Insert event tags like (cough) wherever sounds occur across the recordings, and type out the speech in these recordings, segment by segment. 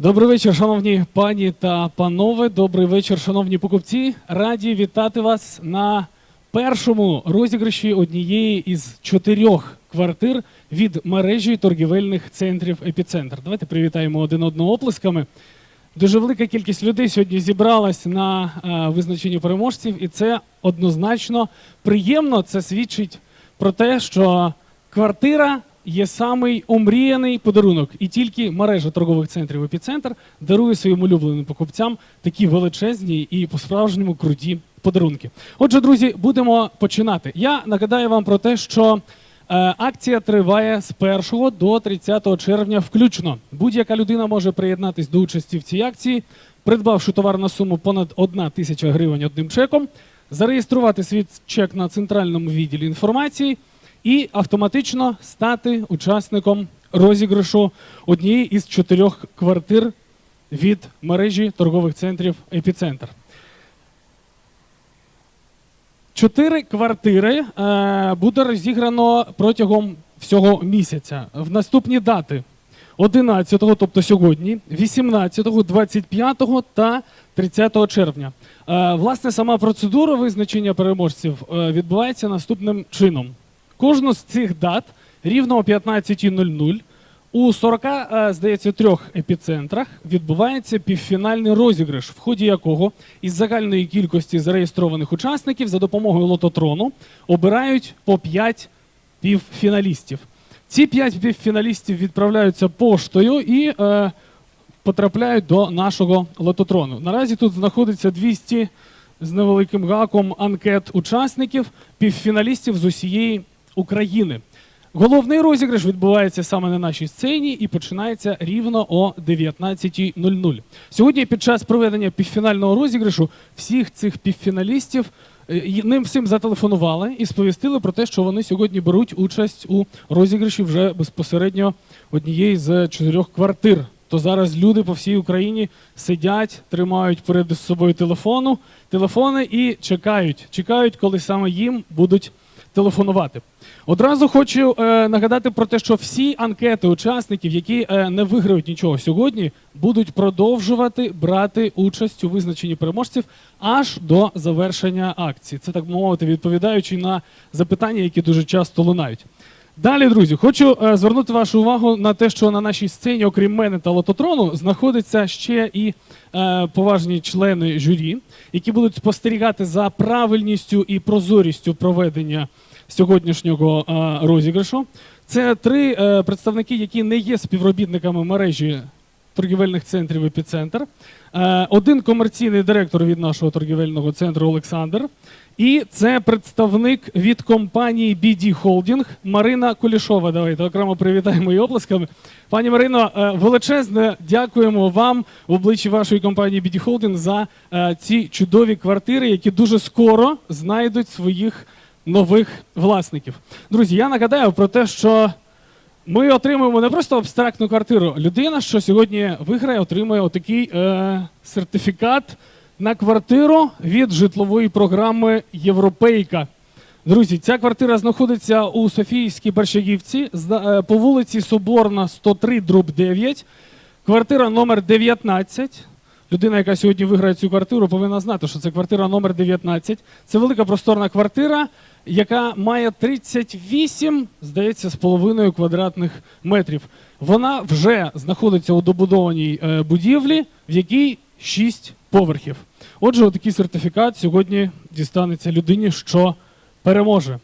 Добрий вечір, шановні пані та панове. Добрий вечір, шановні покупці. Раді вітати вас на першому розіграші однієї із чотирьох квартир від мережі торгівельних центрів Епіцентр. Давайте привітаємо один одного оплесками. Дуже велика кількість людей сьогодні зібралась на е, визначенні переможців, і це однозначно приємно. Це свідчить про те, що квартира є самий омріяний подарунок, і тільки мережа торгових центрів епіцентр дарує своїм улюбленим покупцям такі величезні і по-справжньому круті подарунки. Отже, друзі, будемо починати. Я нагадаю вам про те, що е, акція триває з 1 до 30 червня включно. Будь-яка людина може приєднатись до участі в цій акції, придбавши товар на суму понад 1 тисяча гривень одним чеком, зареєструвати свій чек на центральному відділі інформації і автоматично стати учасником розіграшу однієї із чотирьох квартир від мережі торгових центрів Епіцентр. Чотири квартири е, буде розіграно протягом всього місяця. В наступні дати 11, тобто сьогодні, 18, 25 та 30 червня. Е, власне, сама процедура визначення переможців е, відбувається наступним чином. Кожну з цих дат рівно о 15.00 у 40, е, здається, трьох епіцентрах відбувається півфінальний розіграш, в ході якого із загальної кількості зареєстрованих учасників за допомогою лототрону обирають по 5 півфіналістів. Ці 5 півфіналістів відправляються поштою і е, потрапляють до нашого лототрону. Наразі тут знаходиться 200 з невеликим гаком анкет учасників, півфіналістів з усієї України. Головний розіграш відбувається саме на нашій сцені і починається рівно о 19.00. Сьогодні, під час проведення півфінального розіграшу, всіх цих півфіналістів е, ним всім зателефонували і сповістили про те, що вони сьогодні беруть участь у розіграші вже безпосередньо однієї з чотирьох квартир. То зараз люди по всій Україні сидять, тримають перед собою телефону, телефони і чекають, чекають, коли саме їм будуть телефонувати. Одразу хочу е, нагадати про те, що всі анкети учасників, які е, не виграють нічого сьогодні, будуть продовжувати брати участь у визначенні переможців аж до завершення акції. Це так мовити, відповідаючи на запитання, які дуже часто лунають. Далі, друзі, хочу е, звернути вашу увагу на те, що на нашій сцені, окрім мене та лототрону, знаходяться ще і е, поважні члени журі, які будуть спостерігати за правильністю і прозорістю проведення сьогоднішнього розіграшу. Це три е, представники, які не є співробітниками мережі торгівельних центрів епіцентр. Е, один комерційний директор від нашого торгівельного центру Олександр. І це представник від компанії BD Holding Марина Кулішова. Давайте окремо привітаємо її оплесками. Пані Марино, е, величезне дякуємо вам в обличчі вашої компанії BD Holding за ці чудові квартири, які дуже скоро знайдуть своїх нових власників. Друзі, я нагадаю про те, що ми отримуємо не просто абстрактну квартиру. Людина, що сьогодні виграє, отримує отакий е, сертифікат на квартиру від житлової програми Європейка. Друзі, ця квартира знаходиться у Софійській Борщагівці е, по вулиці Соборна, 103, дроб 9. Квартира номер 19. Людина, яка сьогодні виграє цю квартиру, повинна знати, що це квартира номер 19. Це велика просторна квартира, яка має 38, здається, з половиною квадратних метрів. Вона вже знаходиться у добудованій е, будівлі, в якій 6 поверхів. Отже, отакий сертифікат сьогодні дістанеться людині, що переможе.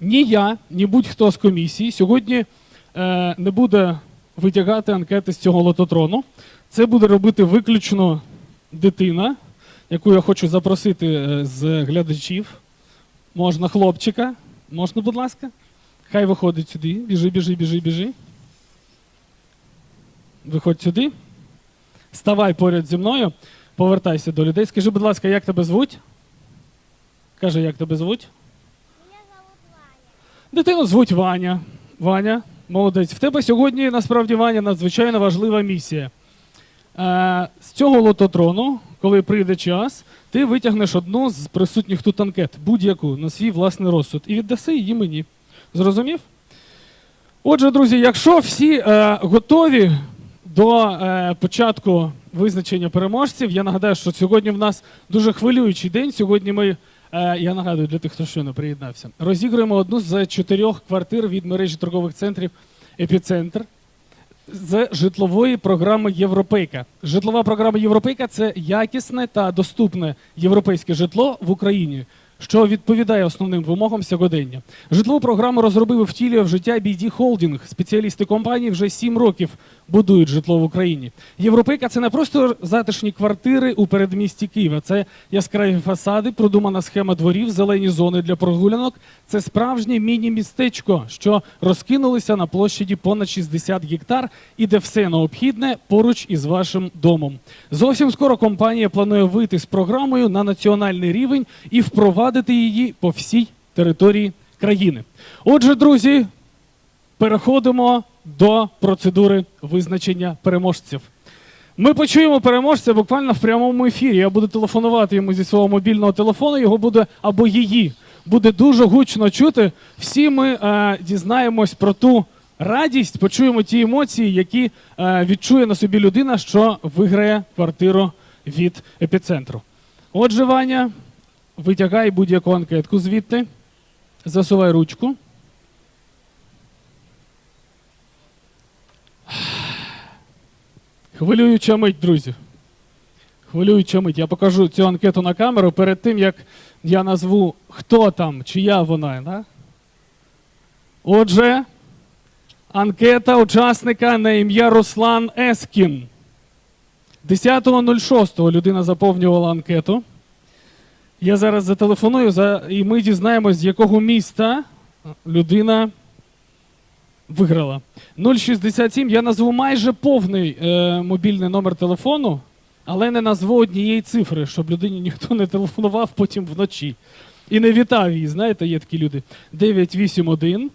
Ні я, ні будь-хто з комісії сьогодні е, не буде витягати анкети з цього лототрону. Це буде робити виключно дитина, яку я хочу запросити е, з глядачів. Можна хлопчика. Можна, будь ласка? Хай виходить сюди. Біжи, біжи, біжи, біжи. Виходь сюди. Ставай поряд зі мною. Повертайся до людей. Скажи, будь ласка, як тебе звуть? Каже, як тебе звуть? Меня зовут Ваня. Дитину звуть Ваня. Ваня, молодець. В тебе сьогодні насправді Ваня надзвичайно важлива місія. Е, з цього лототрону, коли прийде час, ти витягнеш одну з присутніх тут анкет, будь-яку на свій власний розсуд, і віддаси її мені. Зрозумів? Отже, друзі, якщо всі е, готові до е, початку визначення переможців, я нагадаю, що сьогодні в нас дуже хвилюючий день. Сьогодні ми, е, я нагадую для тих, хто щойно приєднався, розігруємо одну з чотирьох квартир від мережі торгових центрів Епіцентр з житлової програми Європейка. Житлова програма Європейка це якісне та доступне європейське житло в Україні, що відповідає основним вимогам сьогодення. Житлову програму розробив і втілює в життя BD Holding. Спеціалісти компанії вже сім років будують житло в Україні. Європейка це не просто затишні квартири у передмісті Києва. Це яскраві фасади, продумана схема дворів, зелені зони для прогулянок. Це справжнє міні-містечко, що розкинулися на площаді понад 60 гектар і де все необхідне поруч із вашим домом. Зовсім скоро компанія планує вийти з програмою на національний рівень і впровадити її по всій території країни. Отже, друзі, переходимо до процедури визначення переможців. Ми почуємо переможця буквально в прямому ефірі. Я буду телефонувати йому зі свого мобільного телефону. Його буде або її буде дуже гучно чути. Всі ми е, дізнаємось про ту радість, почуємо ті емоції, які е, відчує на собі людина, що виграє квартиру від епіцентру. Отже, Ваня, витягай будь-яку анкетку звідти, засувай ручку. Хвилююча мить, друзі. Хвилююча мить. Я покажу цю анкету на камеру перед тим, як я назву, хто там, чия вона. Да? Отже, анкета учасника на ім'я Руслан Ескін. 10.06 людина заповнювала анкету. Я зараз зателефоную за, і ми дізнаємось, з якого міста людина виграла. 067. Я назву майже повний е, мобільний номер телефону, але не назву однієї цифри, щоб людині ніхто не телефонував потім вночі. І не вітав її. Знаєте, є такі люди. 981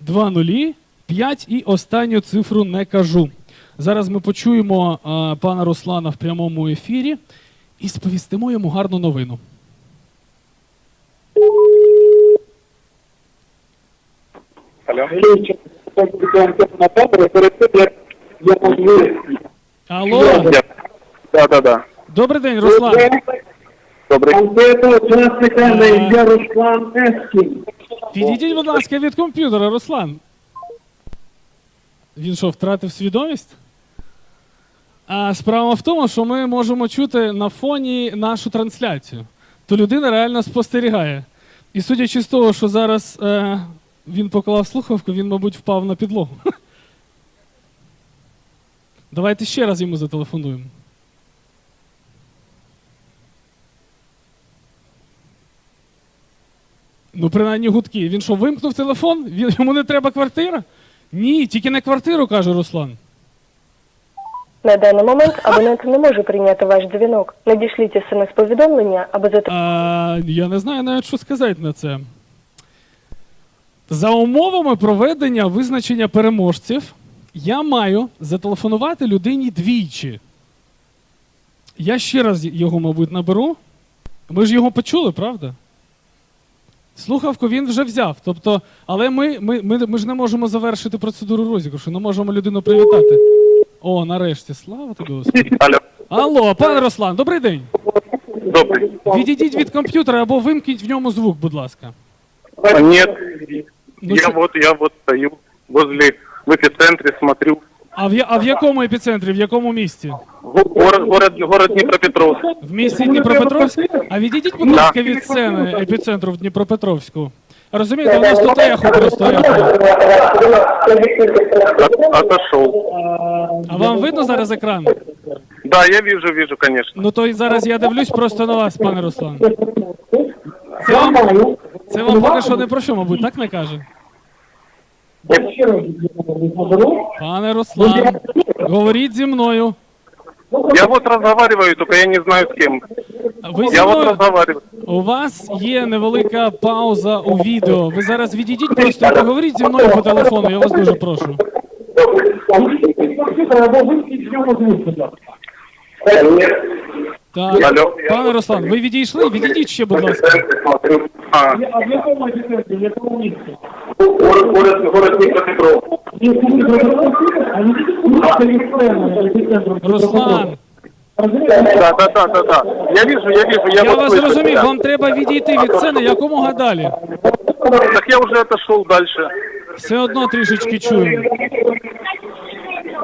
20 5 і останню цифру не кажу. Зараз ми почуємо а, пана Руслана в прямому ефірі і сповістимо йому гарну новину. Алло. я Да, да, да. добрий день, Руслан. Добрий. Ім'я Руслан Ескін. Підійдіть, будь ласка, від комп'ютера, Руслан. Він що, втратив свідомість? А справа в тому, що ми можемо чути на фоні нашу трансляцію. То людина реально спостерігає. І судячи з того, що зараз е, він поклав слухавку, він, мабуть, впав на підлогу. (laughs) Давайте ще раз йому зателефонуємо. Ну, принаймні гудки. Він що, вимкнув телефон? Він, йому не треба квартира? Ні, тільки не квартиру, каже Руслан. На даний момент абонент не може прийняти ваш дзвінок. Надішліть смс-повідомлення або за А, я не знаю навіть, що сказати на це. За умовами проведення визначення переможців, я маю зателефонувати людині двічі. Я ще раз його, мабуть, наберу. Ми ж його почули, правда? Слухавку він вже взяв. Тобто, але ми, ми, ми, ми ж не можемо завершити процедуру розіграшу, не можемо людину привітати. О, нарешті, слава тобі, Господи. Алло. Алло, пане Руслан, добрий день. Добрый. Відійдіть від комп'ютера або вимкніть в ньому звук, будь ласка. А, Нет, Ну, я що- вот, я вот стою возле, в эпицентре, смотрю. а, в, я- а в якому епіцентрі, в якому місті? Го- Город, город, город Днепропетровск. В місті Дніпропетровськ? А відійдіть, будь Да. ласка, від сцени епіцентру в Дніпропетровську. Розумієте, у нас тут ехо просто ехо. Отошел. А вам видно зараз екран? Да, я вижу, вижу, конечно. Ну то й зараз я дивлюсь просто на вас, пане Руслан. Це вам, це вам поки що не про що, мабуть, так не каже? Пане Руслан, говоріть зі мною. Я вот разговариваю, только я не знаю с кем. Ви зі Я вот мною? разговариваю. У вас є невелика пауза у відео. Ви зараз відійдіть просто і поговоріть зі мною по телефону, я вас дуже прошу. Так. Алло. Пане Руслан, ви відійшли? Відійдіть ще, будь ласка. А, А в якому епіцентрі, в якому місці? Город, город, город Руслан, Да, да, да, да, да. Я вижу, я вижу, я, я вас слышу зрозумів, вам треба відійти від сцени якомога далі. Так я уже отошел дальше. Все одно трішечки чуємо.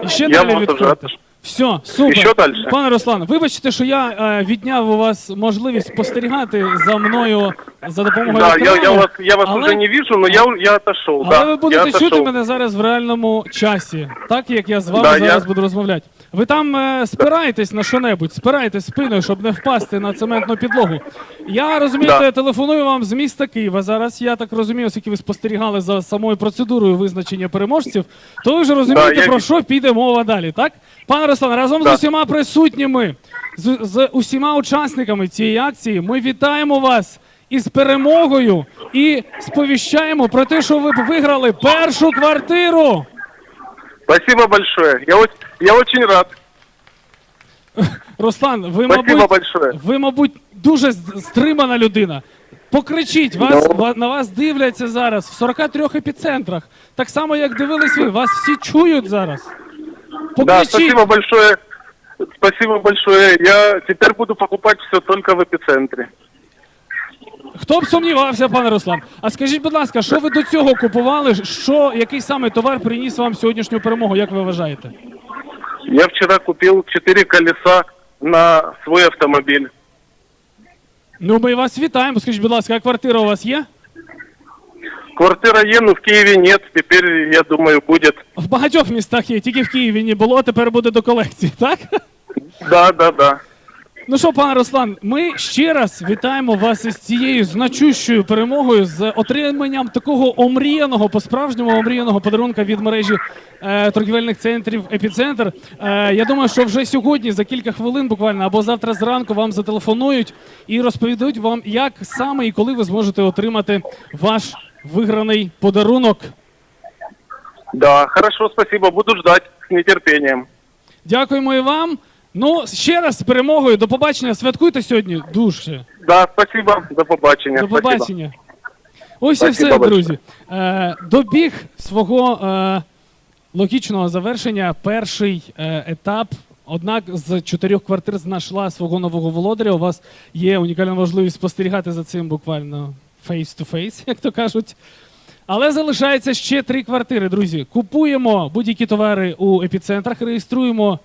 І ще Я далі теж відходьте. рад. Все, супер. І що дальше? Пане Руслан, вибачте, що я е, відняв у вас можливість спостерігати за мною за допомогою Да, я, я вас, я вас але, уже не вижу, но я, я отошел. але да, ви я будете чути отошел. мене зараз в реальному часі, так як я з вами Да, зараз я- буду розмовляти. Ви там е, спираєтесь на що-небудь, спираєтесь спиною, щоб не впасти на цементну підлогу. Я розумієте, Да. телефоную вам з міста Києва. Зараз я так розумію, оскільки ви спостерігали за самою процедурою визначення переможців, то ви вже розумієте, Да, я про що піде мова далі, так? Пане Руслан, разом з усіма присутніми, з, з усіма учасниками цієї акції, ми вітаємо вас із перемогою і сповіщаємо про те, що ви виграли першу квартиру. Спасибо большое. Я, очень- я очень рад. Руслан, ви, Спасибо мабуть, большое. ви, мабуть, дуже з- стримана людина. Покричіть, вас, Ну. ва- на вас дивляться зараз в 43 епіцентрах. Так само, як дивились ви. Вас всі чують зараз. Да, спасибо большое. Спасибо большое. Я теперь буду покупать все только в эпицентре. Хто б сумнівався, пане Руслан? А скажіть, будь ласка, що ви до цього купували? Що, який саме товар приніс вам сьогоднішню перемогу? Як ви вважаєте? Я вчера купил четыре колеса на свой автомобиль. Ну, ми вас вітаємо. Скажіть, будь ласка, а квартира у вас є? Квартира є, но в Киеве нет. Теперь, я думаю, будет. В багатьох містах є, тільки в Києві не було, тепер буде до колекції, так? Да, да, да. Ну що, пане Руслан, ми ще раз вітаємо вас із цією значущою перемогою, з отриманням такого омріяного, по-справжньому омріяного подарунка від мережі е, торгівельних центрів Епіцентр. Е, я думаю, що вже сьогодні, за кілька хвилин, буквально або завтра зранку, вам зателефонують і розповідуть вам, як саме і коли ви зможете отримати ваш виграний подарунок. Да, хорошо, спасибо. Буду ждать с нетерпением. Дякуємо і вам. Ну, ще раз з перемогою. До побачення. Святкуйте сьогодні дуже. Да, спасибо. До побачення. До Спасибо. побачення. Ось і все, большое. друзі. Е, добіг свого е, логічного завершення перший е, етап. Однак з чотирьох квартир знайшла свого нового володаря. У вас є унікальна можливість спостерігати за цим буквально face-to-face, (laughs) як то кажуть. Але залишається ще три квартири, друзі. Купуємо будь-які товари у епіцентрах, реєструємо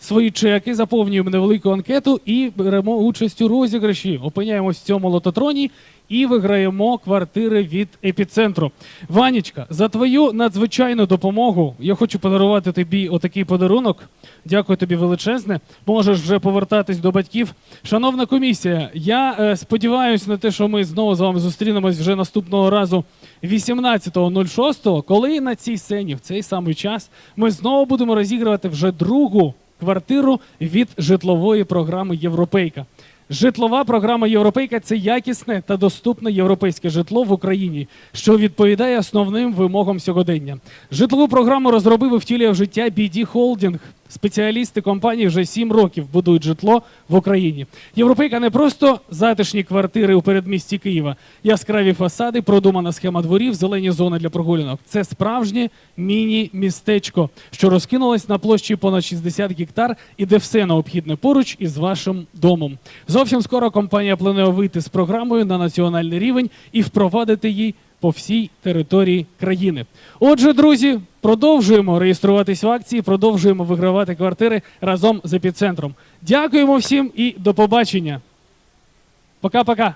свої чеки, заповнюємо невелику анкету і беремо участь у розіграші. Опиняємось в цьому лототроні і виграємо квартири від епіцентру. Ванічка, за твою надзвичайну допомогу я хочу подарувати тобі отакий подарунок. Дякую тобі величезне. Можеш вже повертатись до батьків. Шановна комісія, я е, сподіваюся на те, що ми знову з вами зустрінемось вже наступного разу 18.06, коли на цій сцені, в цей самий час, ми знову будемо розігрувати вже другу квартиру від житлової програми Європейка. Житлова програма Європейка це якісне та доступне європейське житло в Україні, що відповідає основним вимогам сьогодення. Житлову програму розробив і втілює в життя BD Holding. Спеціалісти компанії вже 7 років будують житло в Україні. Європейка не просто затишні квартири у передмісті Києва, яскраві фасади, продумана схема дворів, зелені зони для прогулянок. Це справжнє міні-містечко, що розкинулось на площі понад 60 гектар і де все необхідне поруч із вашим домом. Зовсім скоро компанія планує вийти з програмою на національний рівень і впровадити її по всій території країни. Отже, друзі, продовжуємо реєструватись в акції, продовжуємо вигравати квартири разом з епіцентром. Дякуємо всім і до побачення. Пока-пока.